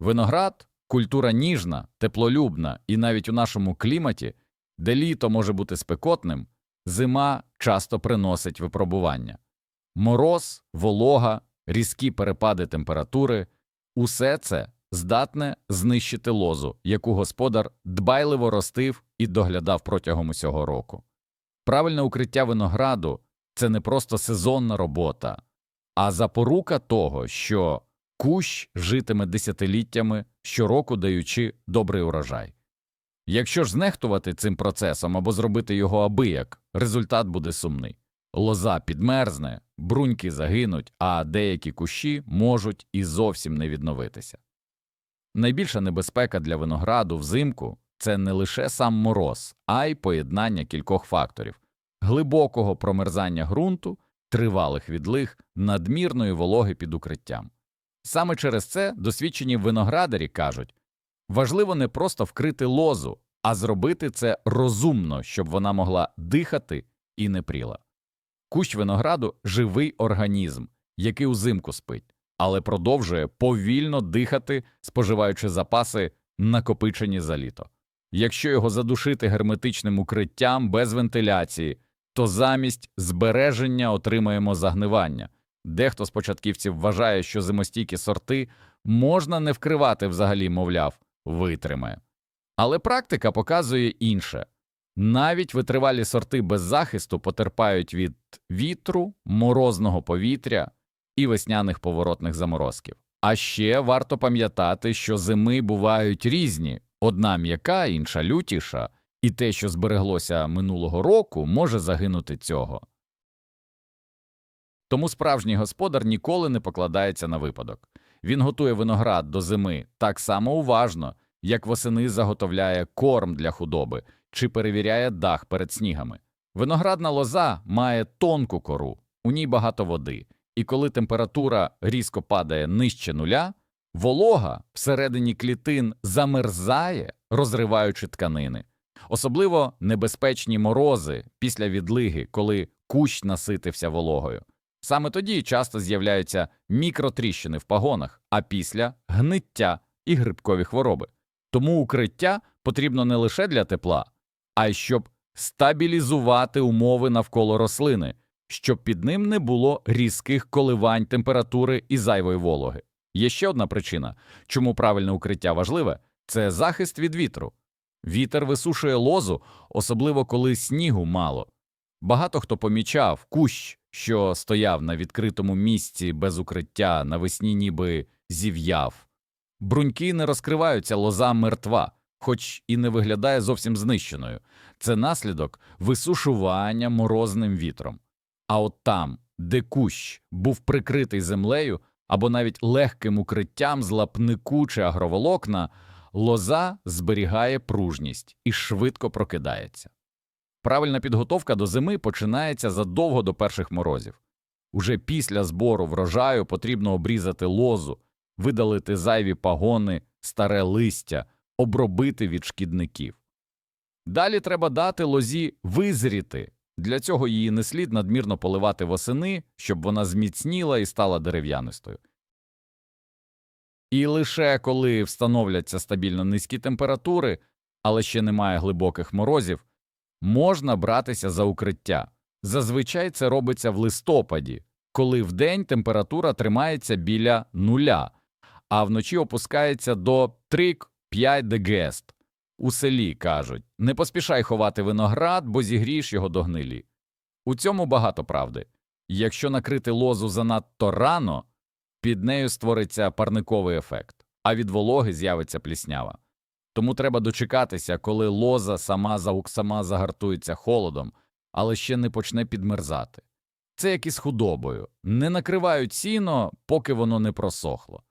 Виноград культура ніжна, теплолюбна, і навіть у нашому кліматі, де літо може бути спекотним, зима часто приносить випробування. Мороз, волога, різкі перепади температури усе це здатне знищити лозу, яку господар дбайливо ростив і доглядав протягом усього року. Правильне укриття винограду це не просто сезонна робота, а запорука того, що кущ житиме десятиліттями, щороку даючи добрий урожай. Якщо ж знехтувати цим процесом або зробити його абияк, результат буде сумний. Лоза підмерзне, бруньки загинуть, а деякі кущі можуть і зовсім не відновитися. Найбільша небезпека для винограду взимку це не лише сам мороз, а й поєднання кількох факторів глибокого промерзання ґрунту, тривалих відлиг, надмірної вологи під укриттям. Саме через це досвідчені виноградарі кажуть важливо не просто вкрити лозу, а зробити це розумно, щоб вона могла дихати і не пріла. Кущ винограду живий організм, який узимку спить, але продовжує повільно дихати, споживаючи запаси, накопичені за літо. Якщо його задушити герметичним укриттям без вентиляції, то замість збереження отримаємо загнивання. Дехто з початківців вважає, що зимостійкі сорти можна не вкривати взагалі, мовляв, витримає. Але практика показує інше. Навіть витривалі сорти без захисту потерпають від вітру, морозного повітря і весняних поворотних заморозків. А ще варто пам'ятати, що зими бувають різні одна м'яка, інша лютіша, і те, що збереглося минулого року, може загинути цього. Тому справжній господар ніколи не покладається на випадок. Він готує виноград до зими так само уважно, як восени заготовляє корм для худоби чи перевіряє дах перед снігами. Виноградна лоза має тонку кору, у ній багато води, і коли температура різко падає нижче нуля, волога всередині клітин замерзає, розриваючи тканини. Особливо небезпечні морози після відлиги, коли кущ наситився вологою. Саме тоді часто з'являються мікротріщини в пагонах, а після гниття і грибкові хвороби. Тому укриття потрібно не лише для тепла, а й щоб стабілізувати умови навколо рослини, щоб під ним не було різких коливань температури і зайвої вологи. Є ще одна причина, чому правильне укриття важливе це захист від вітру. Вітер висушує лозу, особливо коли снігу мало. Багато хто помічав кущ, що стояв на відкритому місці без укриття, навесні ніби зів'яв. Бруньки не розкриваються, лоза мертва, хоч і не виглядає зовсім знищеною. Це наслідок висушування морозним вітром. А от там, де кущ був прикритий землею або навіть легким укриттям з лапнику чи агроволокна, лоза зберігає пружність і швидко прокидається. Правильна підготовка до зими починається задовго до перших морозів. Уже після збору врожаю потрібно обрізати лозу, видалити зайві пагони, старе листя, обробити від шкідників. Далі треба дати лозі визріти. Для цього її не слід надмірно поливати восени, щоб вона зміцніла і стала дерев'янистою. І лише коли встановляться стабільно низькі температури, але ще немає глибоких морозів, можна братися за укриття. Зазвичай це робиться в листопаді, коли вдень температура тримається біля нуля, а вночі опускається до 3-5 дегест. У селі кажуть не поспішай ховати виноград, бо зігрієш його до гнилі. У цьому багато правди. Якщо накрити лозу занадто рано, під нею створиться парниковий ефект, а від вологи з'явиться пліснява. Тому треба дочекатися, коли лоза сама сама загартується холодом, але ще не почне підмерзати. Це як із худобою не накривають сіно, поки воно не просохло,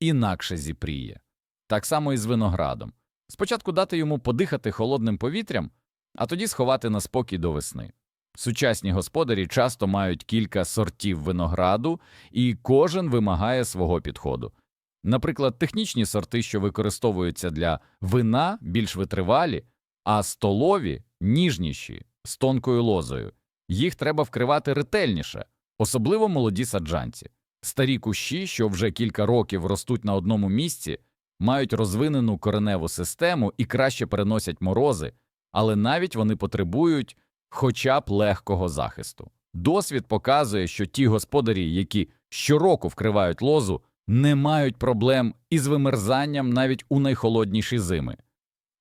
інакше зіпріє. Так само і з виноградом. Спочатку дати йому подихати холодним повітрям, а тоді сховати на спокій до весни. Сучасні господарі часто мають кілька сортів винограду, і кожен вимагає свого підходу. Наприклад, технічні сорти, що використовуються для вина, більш витривалі, а столові ніжніші, з тонкою лозою. Їх треба вкривати ретельніше, особливо молоді саджанці. Старі кущі, що вже кілька років ростуть на одному місці, мають розвинену кореневу систему і краще переносять морози, але навіть вони потребують хоча б легкого захисту. Досвід показує, що ті господарі, які щороку вкривають лозу, не мають проблем із вимерзанням навіть у найхолодніші зими.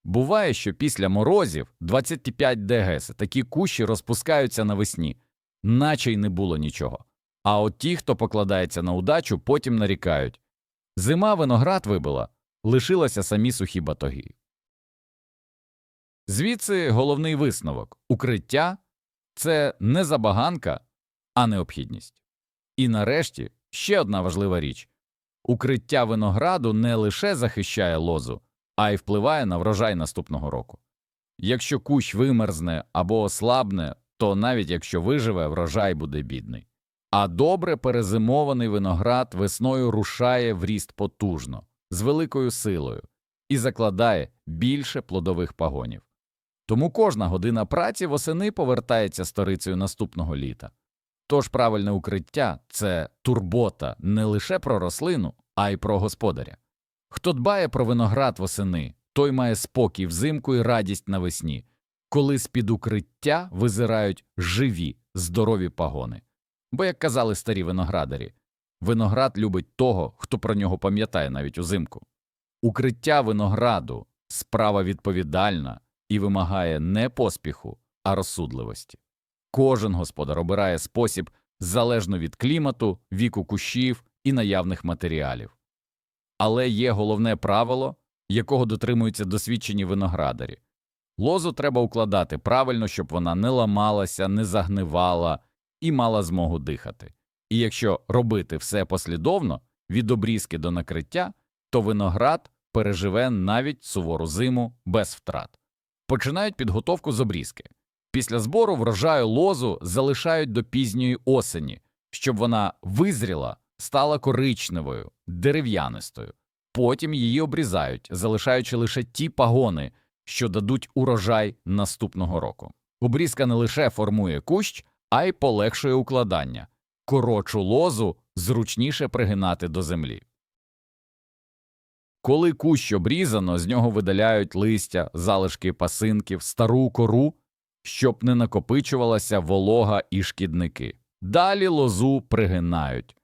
Буває, що після морозів 25 ДГС такі кущі розпускаються навесні, наче й не було нічого. А от ті, хто покладається на удачу, потім нарікають зима виноград вибила, лишилися самі сухі батоги. Звідси головний висновок укриття це не забаганка, а необхідність. І нарешті ще одна важлива річ укриття винограду не лише захищає лозу, а й впливає на врожай наступного року. Якщо кущ вимерзне або ослабне, то навіть якщо виживе, врожай буде бідний. А добре перезимований виноград весною рушає в ріст потужно, з великою силою і закладає більше плодових пагонів. Тому кожна година праці восени повертається сторицею наступного літа. Тож правильне укриття це турбота не лише про рослину, а й про господаря. Хто дбає про виноград восени, той має спокій взимку і радість навесні, коли з-під укриття визирають живі, здорові пагони. Бо, як казали старі виноградарі, виноград любить того, хто про нього пам'ятає навіть узимку. Укриття винограду справа відповідальна і вимагає не поспіху, а розсудливості. Кожен господар обирає спосіб залежно від клімату, віку кущів і наявних матеріалів. Але є головне правило, якого дотримуються досвідчені виноградарі. Лозу треба укладати правильно, щоб вона не ламалася, не загнивала і мала змогу дихати. І якщо робити все послідовно від обрізки до накриття, то виноград переживе навіть сувору зиму без втрат. Починають підготовку з обрізки. Після збору врожаю лозу залишають до пізньої осені, щоб вона визріла, стала коричневою, дерев'янистою. Потім її обрізають, залишаючи лише ті пагони, що дадуть урожай наступного року. Обрізка не лише формує кущ, а й полегшує укладання. Коротшу лозу зручніше пригинати до землі. Коли кущ обрізано, з нього видаляють листя, залишки пасинків, стару кору, щоб не накопичувалася волога і шкідники. Далі лозу пригинають.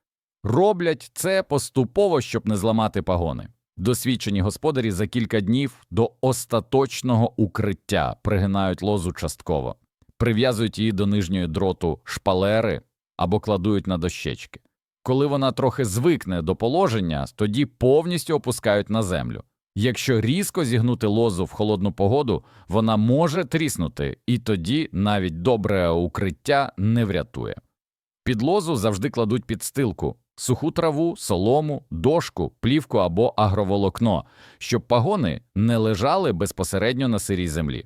Роблять це поступово, щоб не зламати пагони. Досвідчені господарі за кілька днів до остаточного укриття пригинають лозу частково, прив'язують її до нижньої дроту шпалери або кладують на дощечки. Коли вона трохи звикне до положення, тоді повністю опускають на землю. Якщо різко зігнути лозу в холодну погоду, вона може тріснути, і тоді навіть добре укриття не врятує. Під лозу завжди кладуть підстилку, суху траву, солому, дошку, плівку або агроволокно, щоб пагони не лежали безпосередньо на сирій землі.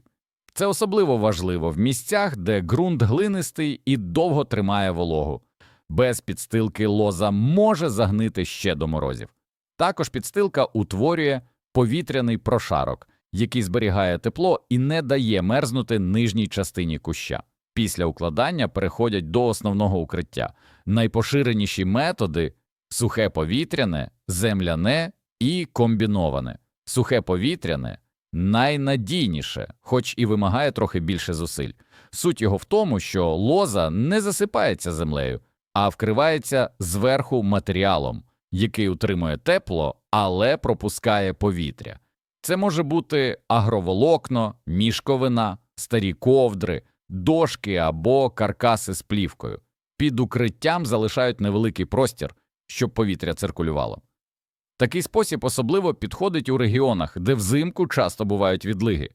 Це особливо важливо в місцях, де ґрунт глинистий і довго тримає вологу. Без підстилки лоза може загнити ще до морозів. Також підстилка утворює повітряний прошарок, який зберігає тепло і не дає мерзнути нижній частині куща. Після укладання переходять до основного укриття. Найпоширеніші методи сухе повітряне, земляне і комбіноване. Сухе повітряне найнадійніше, хоч і вимагає трохи більше зусиль. Суть його в тому, що лоза не засипається землею, а вкривається зверху матеріалом, який утримує тепло, але пропускає повітря. Це може бути агроволокно, мішковина, старі ковдри, дошки або каркаси з плівкою. Під укриттям залишають невеликий простір, щоб повітря циркулювало. Такий спосіб особливо підходить у регіонах, де взимку часто бувають відлиги,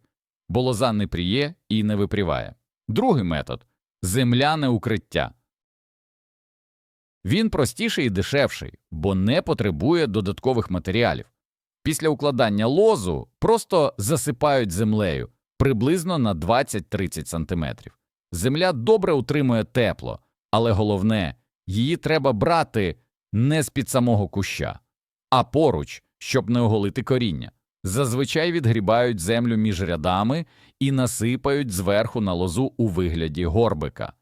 бо лоза не пріє і не випріває. Другий метод земляне укриття. Він простіший і дешевший, бо не потребує додаткових матеріалів. Після укладання лозу просто засипають землею приблизно на 20-30 см. Земля добре утримує тепло, але головне, її треба брати не з під самого куща, а поруч, щоб не оголити коріння. Зазвичай відгрібають землю між рядами і насипають зверху на лозу у вигляді горбика.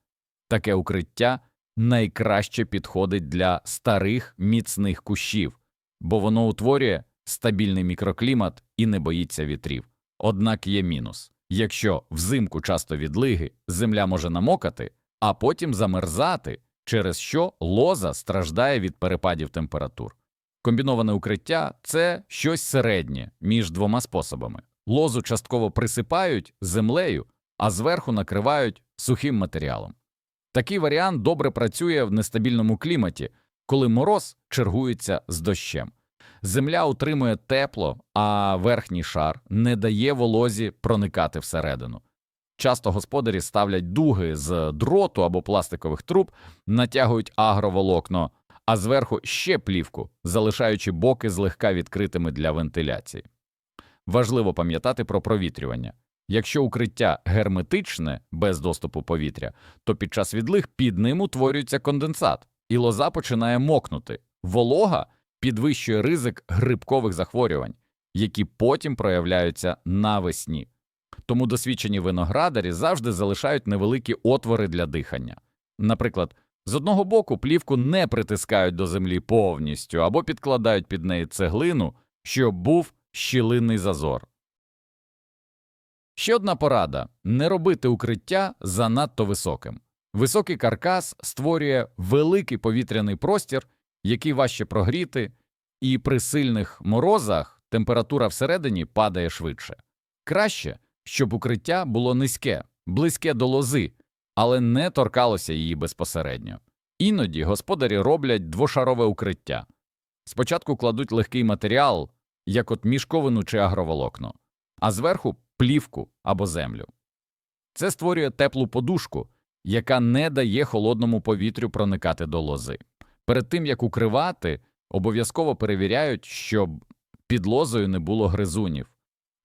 Таке укриття найкраще підходить для старих міцних кущів, бо воно утворює стабільний мікроклімат і не боїться вітрів. Однак є мінус. Якщо взимку часто відлиги, земля може намокати, а потім замерзати, через що лоза страждає від перепадів температур. Комбіноване укриття це щось середнє між двома способами. Лозу частково присипають землею, а зверху накривають сухим матеріалом. Такий варіант добре працює в нестабільному кліматі, коли мороз чергується з дощем. Земля утримує тепло, а верхній шар не дає волозі проникати всередину. Часто господарі ставлять дуги з дроту або пластикових труб, натягують агроволокно, а зверху ще плівку, залишаючи боки злегка відкритими для вентиляції. Важливо пам'ятати про провітрювання. Якщо укриття герметичне без доступу повітря, то під час відлиг під ним утворюється конденсат, і лоза починає мокнути. Волога підвищує ризик грибкових захворювань, які потім проявляються навесні. Тому досвідчені виноградарі завжди залишають невеликі отвори для дихання. Наприклад, з одного боку плівку не притискають до землі повністю або підкладають під неї цеглину, щоб був щілинний зазор. Ще одна порада не робити укриття занадто високим. Високий каркас створює великий повітряний простір, який важче прогріти, і при сильних морозах температура всередині падає швидше. Краще, щоб укриття було низьке, близьке до лози, але не торкалося її безпосередньо. Іноді господарі роблять двошарове укриття. Спочатку кладуть легкий матеріал, як от мішковину чи агроволокно, а зверху плівку або землю. Це створює теплу подушку, яка не дає холодному повітрю проникати до лози. Перед тим як укривати, обов'язково перевіряють, щоб під лозою не було гризунів.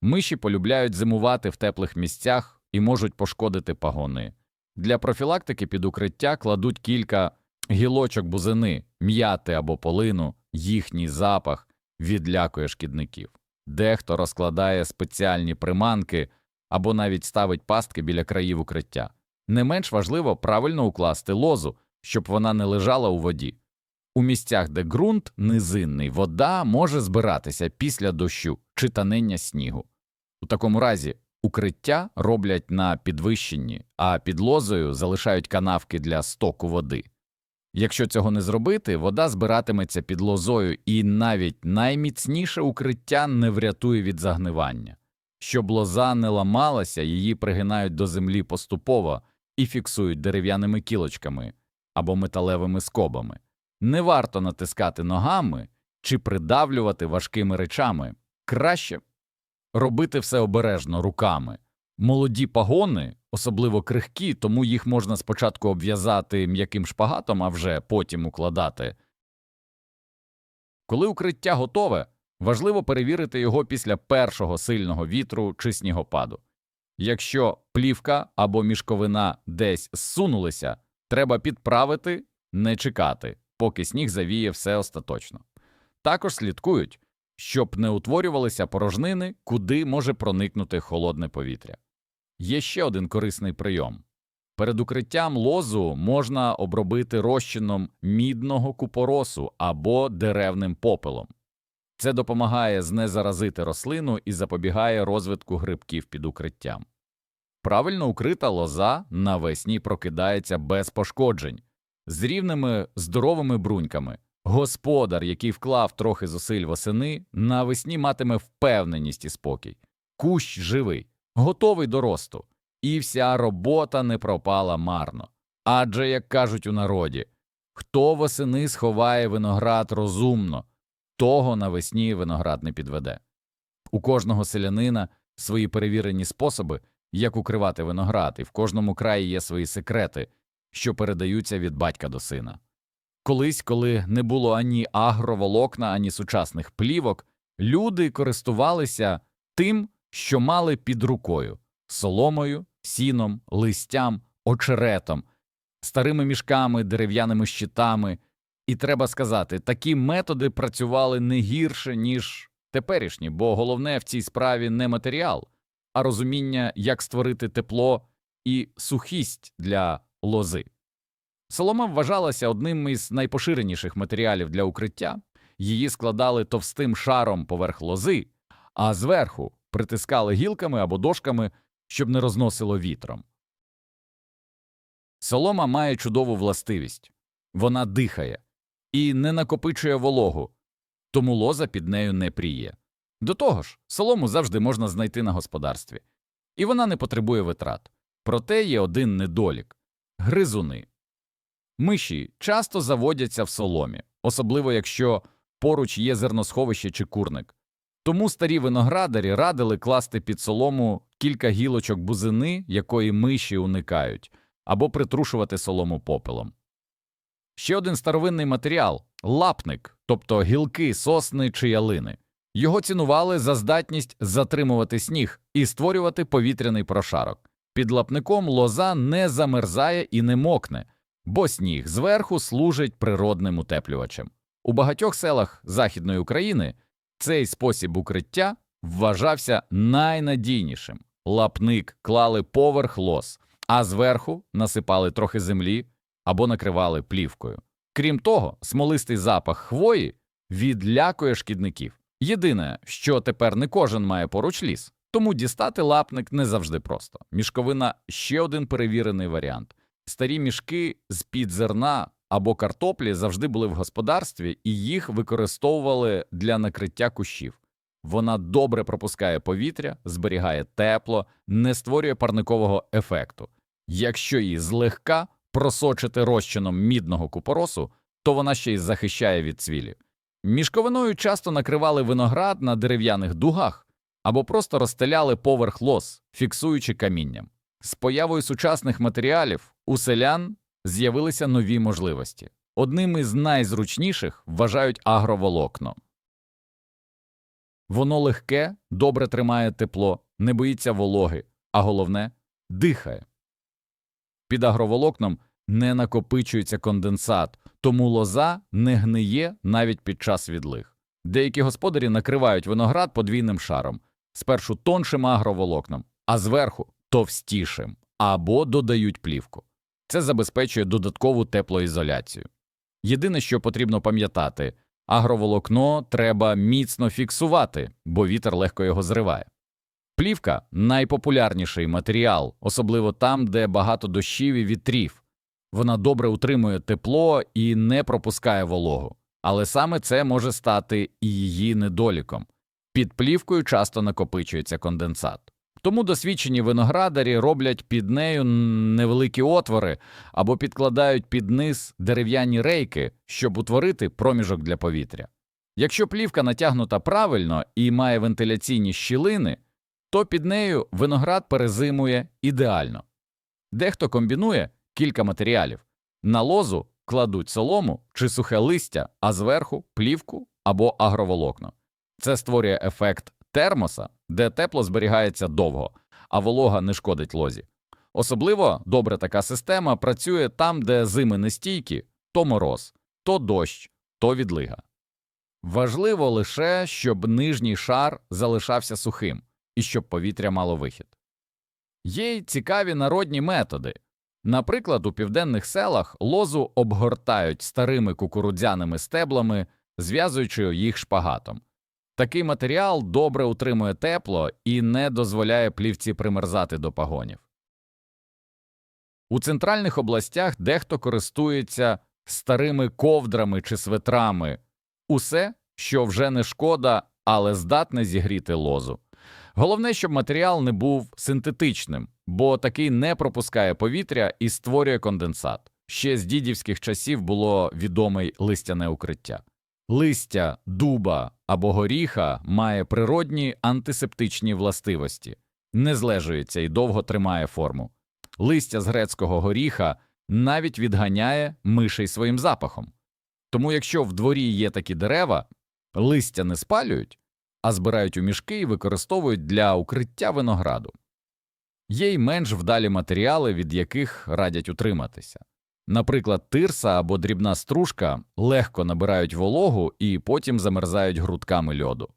Миші полюбляють зимувати в теплих місцях і можуть пошкодити пагони. Для профілактики під укриття кладуть кілька гілочок бузини, м'яти або полину, їхній запах відлякує шкідників. Дехто розкладає спеціальні приманки або навіть ставить пастки біля країв укриття. Не менш важливо правильно укласти лозу, щоб вона не лежала у воді. У місцях, де ґрунт низинний, вода може збиратися після дощу чи танення снігу. У такому разі укриття роблять на підвищенні, а під лозою залишають канавки для стоку води. Якщо цього не зробити, вода збиратиметься під лозою, і навіть найміцніше укриття не врятує від загнивання. Щоб лоза не ламалася, її пригинають до землі поступово і фіксують дерев'яними кілочками або металевими скобами. Не варто натискати ногами чи придавлювати важкими речами. Краще робити все обережно руками. Молоді пагони, особливо крихкі, тому їх можна спочатку обв'язати м'яким шпагатом, а вже потім укладати. Коли укриття готове, важливо перевірити його після першого сильного вітру чи снігопаду. Якщо плівка або мішковина десь зсунулися, треба підправити, не чекати, поки сніг завіє все остаточно. Також слідкують, щоб не утворювалися порожнини, куди може проникнути холодне повітря. Є ще один корисний прийом. Перед укриттям лозу можна обробити розчином мідного купоросу або деревним попелом. Це допомагає знезаразити рослину і запобігає розвитку грибків під укриттям. Правильно укрита лоза навесні прокидається без пошкоджень, з рівними здоровими бруньками. Господар, який вклав трохи зусиль восени, навесні матиме впевненість і спокій. Кущ живий, готовий до росту, і вся робота не пропала марно. Адже, як кажуть у народі, хто восени сховає виноград розумно, того навесні виноград не підведе. У кожного селянина свої перевірені способи, як укривати виноград, і в кожному краї є свої секрети, що передаються від батька до сина. Колись, коли не було ані агроволокна, ані сучасних плівок, люди користувалися тим, що мали під рукою соломою, сіном, листям, очеретом, старими мішками, дерев'яними щитами. І треба сказати, такі методи працювали не гірше, ніж теперішні, бо головне в цій справі не матеріал, а розуміння, як створити тепло і сухість для лози. Солома вважалася одним із найпоширеніших матеріалів для укриття, її складали товстим шаром поверх лози, а зверху притискали гілками або дошками, щоб не розносило вітром. Солома має чудову властивість вона дихає і не накопичує вологу, тому лоза під нею не пріє. До того ж, солому завжди можна знайти на господарстві, і вона не потребує витрат. Проте є один недолік гризуни. Миші часто заводяться в соломі, особливо якщо поруч є зерносховище чи курник. Тому старі виноградарі радили класти під солому кілька гілочок бузини, якої миші уникають, або притрушувати солому попелом. Ще один старовинний матеріал лапник, тобто гілки сосни чи ялини. Його цінували за здатність затримувати сніг і створювати повітряний прошарок. Під лапником лоза не замерзає і не мокне, бо сніг зверху служить природним утеплювачем. У багатьох селах Західної України цей спосіб укриття вважався найнадійнішим. Лапник клали поверх лоз, а зверху насипали трохи землі або накривали плівкою. Крім того, смолистий запах хвої відлякує шкідників. Єдине, що тепер не кожен має поруч ліс, тому дістати лапник не завжди просто. Мішковина ще один перевірений варіант. Старі мішки з-під зерна або картоплі завжди були в господарстві, і їх використовували для накриття кущів. Вона добре пропускає повітря, зберігає тепло, не створює парникового ефекту. Якщо її злегка просочити розчином мідного купоросу, то вона ще й захищає від цвілі. Мішковиною часто накривали виноград на дерев'яних дугах або просто розстеляли поверх лоз, фіксуючи камінням. З появою сучасних матеріалів у селян з'явилися нові можливості. Одним із найзручніших вважають агроволокно. Воно легке, добре тримає тепло, не боїться вологи, а головне дихає. Під агроволокном не накопичується конденсат, тому лоза не гниє навіть під час відлиг. Деякі господарі накривають виноград подвійним шаром, спершу тоншим агроволокном, а зверху товстішим, або додають плівку. Це забезпечує додаткову теплоізоляцію. Єдине, що потрібно пам'ятати, агроволокно треба міцно фіксувати, бо вітер легко його зриває. Плівка найпопулярніший матеріал, особливо там, де багато дощів і вітрів. Вона добре утримує тепло і не пропускає вологу, але саме це може стати і її недоліком. Під плівкою часто накопичується конденсат. Тому досвідчені виноградарі роблять під нею невеликі отвори або підкладають під низ дерев'яні рейки, щоб утворити проміжок для повітря. Якщо плівка натягнута правильно і має вентиляційні щілини, то під нею виноград перезимує ідеально. Дехто комбінує кілька матеріалів на лозу кладуть солому чи сухе листя, а зверху плівку або агроволокно. Це створює ефект термоса, де тепло зберігається довго, а волога не шкодить лозі. Особливо добре така система працює там, де зими нестійкі, то мороз, то дощ, то відлига. Важливо лише, щоб нижній шар залишався сухим і щоб повітря мало вихід. Є й цікаві народні методи. Наприклад, у південних селах лозу обгортають старими кукурудзяними стеблами, зв'язуючи їх шпагатом. Такий матеріал добре утримує тепло і не дозволяє плівці примерзати до пагонів. У центральних областях дехто користується старими ковдрами чи светрами усе, що вже не шкода, але здатне зігріти лозу. Головне, щоб матеріал не був синтетичним, бо такий не пропускає повітря і створює конденсат. Ще з дідівських часів було відоме листяне укриття. Листя дуба або горіха має природні антисептичні властивості, не злежується і довго тримає форму. Листя з грецького горіха навіть відганяє мишей своїм запахом. Тому, якщо в дворі є такі дерева, листя не спалюють, а збирають у мішки і використовують для укриття винограду. Є й менш вдалі матеріали, від яких радять утриматися. Наприклад, тирса або дрібна стружка легко набирають вологу і потім замерзають грудками льоду.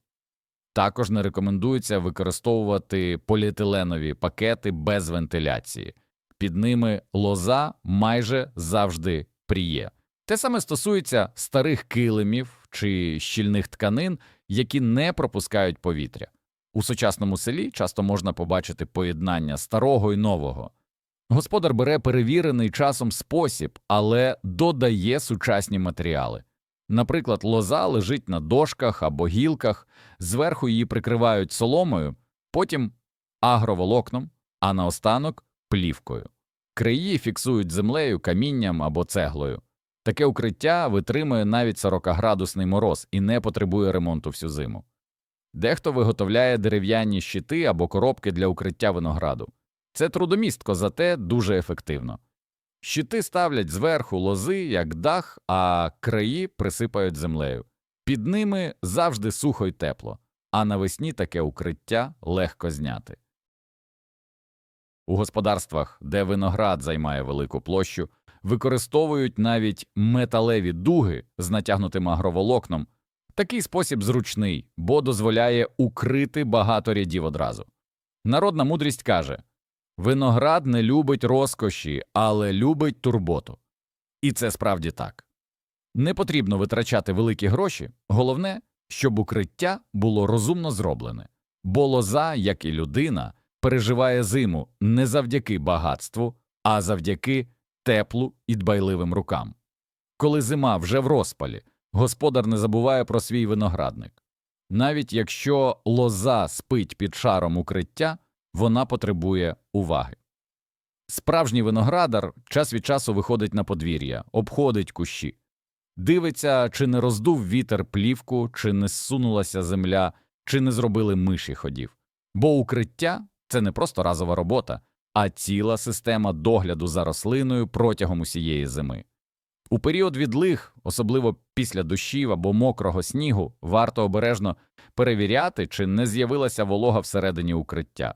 Також не рекомендується використовувати поліетиленові пакети без вентиляції, під ними лоза майже завжди пріє. Те саме стосується старих килимів чи щільних тканин, які не пропускають повітря. У сучасному селі часто можна побачити поєднання старого і нового. Господар бере перевірений часом спосіб, але додає сучасні матеріали. Наприклад, лоза лежить на дошках або гілках, зверху її прикривають соломою, потім агроволокном, а наостанок плівкою. Краї фіксують землею, камінням або цеглою. Таке укриття витримує навіть 40-градусний мороз і не потребує ремонту всю зиму. Дехто виготовляє дерев'яні щити або коробки для укриття винограду. Це трудомістко, зате дуже ефективно. Щити ставлять зверху лози, як дах, а краї присипають землею. Під ними завжди сухо й тепло, а навесні таке укриття легко зняти. У господарствах, де виноград займає велику площу, використовують навіть металеві дуги з натягнутим агроволокном. Такий спосіб зручний, бо дозволяє укрити багато рядів одразу. Народна мудрість каже виноград не любить розкоші, але любить турботу. І це справді так. Не потрібно витрачати великі гроші, головне, щоб укриття було розумно зроблене, бо лоза, як і людина, переживає зиму не завдяки багатству, а завдяки теплу і дбайливим рукам. Коли зима вже в розпалі, господар не забуває про свій виноградник. Навіть якщо лоза спить під шаром укриття, вона потребує уваги. Справжній виноградар час від часу виходить на подвір'я, обходить кущі, дивиться, чи не роздув вітер плівку, чи не зсунулася земля, чи не зробили миші ходів. Бо укриття це не просто разова робота, а ціла система догляду за рослиною протягом усієї зими. У період відлиг, особливо після дощів або мокрого снігу, варто обережно перевіряти, чи не з'явилася волога всередині укриття.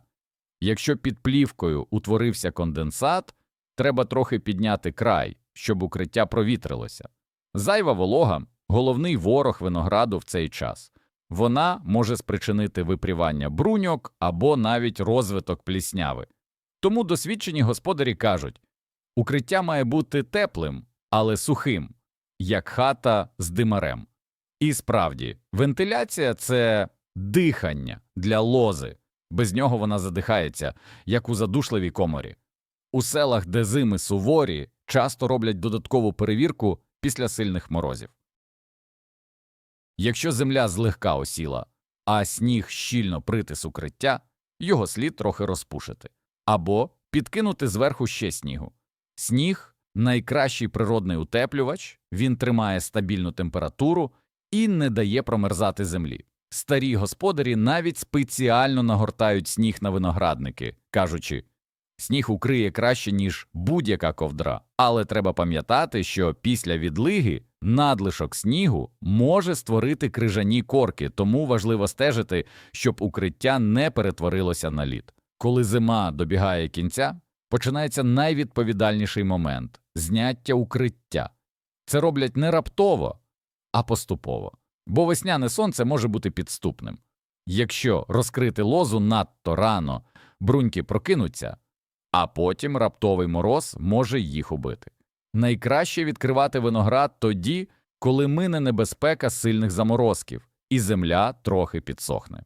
Якщо під плівкою утворився конденсат, треба трохи підняти край, щоб укриття провітрилося. Зайва волога головний ворог винограду в цей час. Вона може спричинити випрівання бруньок або навіть розвиток плісняви. Тому досвідчені господарі кажуть укриття має бути теплим, але сухим, як хата з димарем. І справді, вентиляція це дихання для лози, без нього вона задихається, як у задушливій коморі. У селах, де зими суворі, часто роблять додаткову перевірку після сильних морозів. Якщо земля злегка осіла, а сніг щільно притис укриття, його слід трохи розпушити або підкинути зверху ще снігу. Сніг найкращий природний утеплювач, він тримає стабільну температуру і не дає промерзати землі. Старі господарі навіть спеціально нагортають сніг на виноградники, кажучи сніг укриє краще, ніж будь-яка ковдра, але треба пам'ятати, що після відлиги надлишок снігу може створити крижані корки, тому важливо стежити, щоб укриття не перетворилося на лід. Коли зима добігає кінця, починається найвідповідальніший момент зняття укриття. Це роблять не раптово, а поступово, бо весняне сонце може бути підступним. Якщо розкрити лозу надто рано, бруньки прокинуться, а потім раптовий мороз може їх убити. Найкраще відкривати виноград тоді, коли мине небезпека сильних заморозків, і земля трохи підсохне.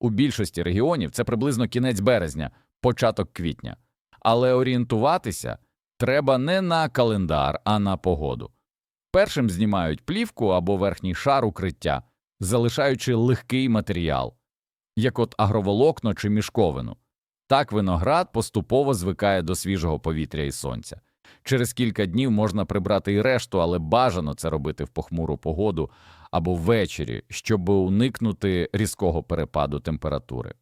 У більшості регіонів це приблизно кінець березня, початок квітня, але орієнтуватися треба не на календар, а на погоду. Першим знімають плівку або верхній шар укриття, залишаючи легкий матеріал, як от агроволокно чи мішковину. Так виноград поступово звикає до свіжого повітря і сонця. Через кілька днів можна прибрати і решту, але бажано це робити в похмуру погоду або ввечері, щоб уникнути різкого перепаду температури.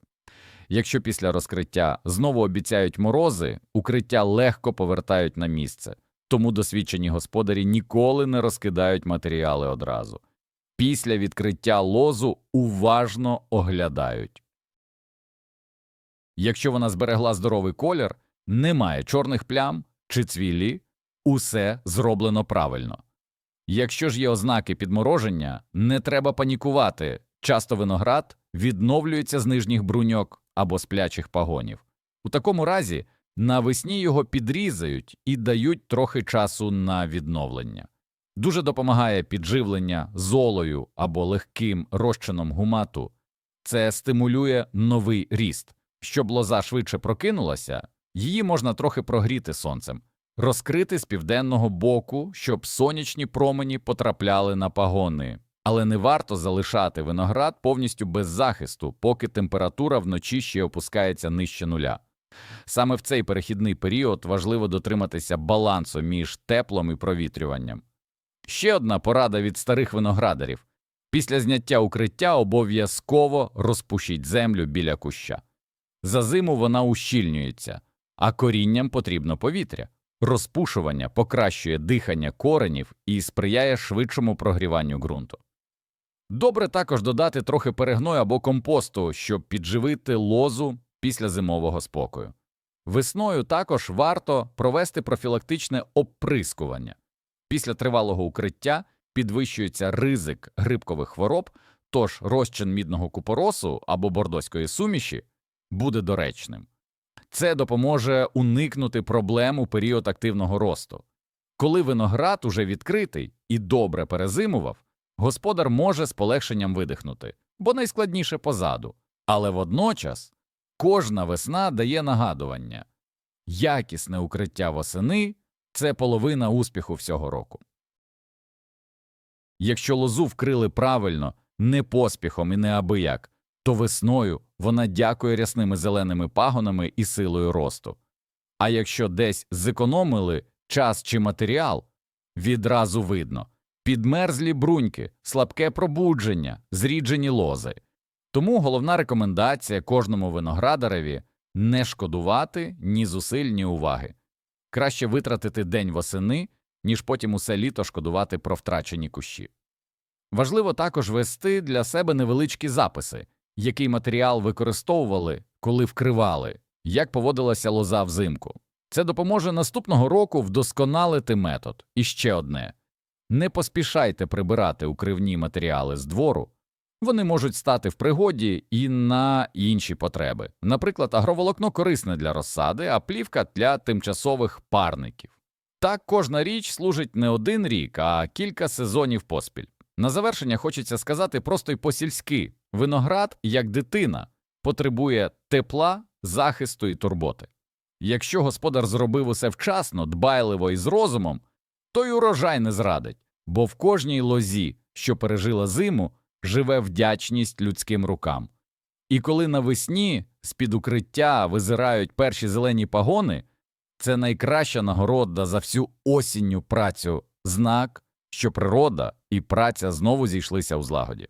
Якщо після розкриття знову обіцяють морози, укриття легко повертають на місце, тому досвідчені господарі ніколи не розкидають матеріали одразу. Після відкриття лозу уважно оглядають. Якщо вона зберегла здоровий колір, немає чорних плям чи цвілі, усе зроблено правильно. Якщо ж є ознаки підмороження, не треба панікувати. Часто виноград відновлюється з нижніх бруньок або сплячих пагонів. У такому разі навесні його підрізають і дають трохи часу на відновлення. Дуже допомагає підживлення золою або легким розчином гумату. Це стимулює новий ріст. Щоб лоза швидше прокинулася, її можна трохи прогріти сонцем, розкрити з південного боку, щоб сонячні промені потрапляли на пагони. Але не варто залишати виноград повністю без захисту, поки температура вночі ще опускається нижче нуля. Саме в цей перехідний період важливо дотриматися балансу між теплом і провітрюванням. Ще одна порада від старих виноградарів. Після зняття укриття обов'язково розпушіть землю біля куща. За зиму вона ущільнюється, а корінням потрібно повітря. Розпушування покращує дихання коренів і сприяє швидшому прогріванню ґрунту. Добре також додати трохи перегною або компосту, щоб підживити лозу після зимового спокою. Весною також варто провести профілактичне оприскування. Після тривалого укриття підвищується ризик грибкових хвороб, тож розчин мідного купоросу або бордоської суміші буде доречним. Це допоможе уникнути проблем у період активного росту. Коли виноград уже відкритий і добре перезимував, господар може з полегшенням видихнути, бо найскладніше позаду. Але водночас кожна весна дає нагадування якісне укриття восени це половина успіху всього року. Якщо лозу вкрили правильно, не поспіхом і не абияк, то весною вона дякує рясними зеленими пагонами і силою росту. А якщо десь зекономили час чи матеріал, відразу видно підмерзлі бруньки, слабке пробудження, зріджені лози. Тому головна рекомендація кожному виноградареві не шкодувати ні зусиль, ні уваги. Краще витратити день восени, ніж потім усе літо шкодувати про втрачені кущі. Важливо також вести для себе невеличкі записи, який матеріал використовували, коли вкривали, як поводилася лоза взимку. Це допоможе наступного року вдосконалити метод. І ще одне не поспішайте прибирати укривні матеріали з двору, вони можуть стати в пригоді і на інші потреби. Наприклад, агроволокно корисне для розсади, а плівка для тимчасових парників. Так кожна річ служить не один рік, а кілька сезонів поспіль. На завершення хочеться сказати просто й по-сільськи виноград, як дитина, потребує тепла, захисту і турботи. Якщо господар зробив усе вчасно, дбайливо і з розумом, то й урожай не зрадить, бо в кожній лозі, що пережила зиму, живе вдячність людським рукам. І коли навесні з-під укриття визирають перші зелені пагони, це найкраща нагорода за всю осінню працю, знак, що природа і праця знову зійшлися у злагоді.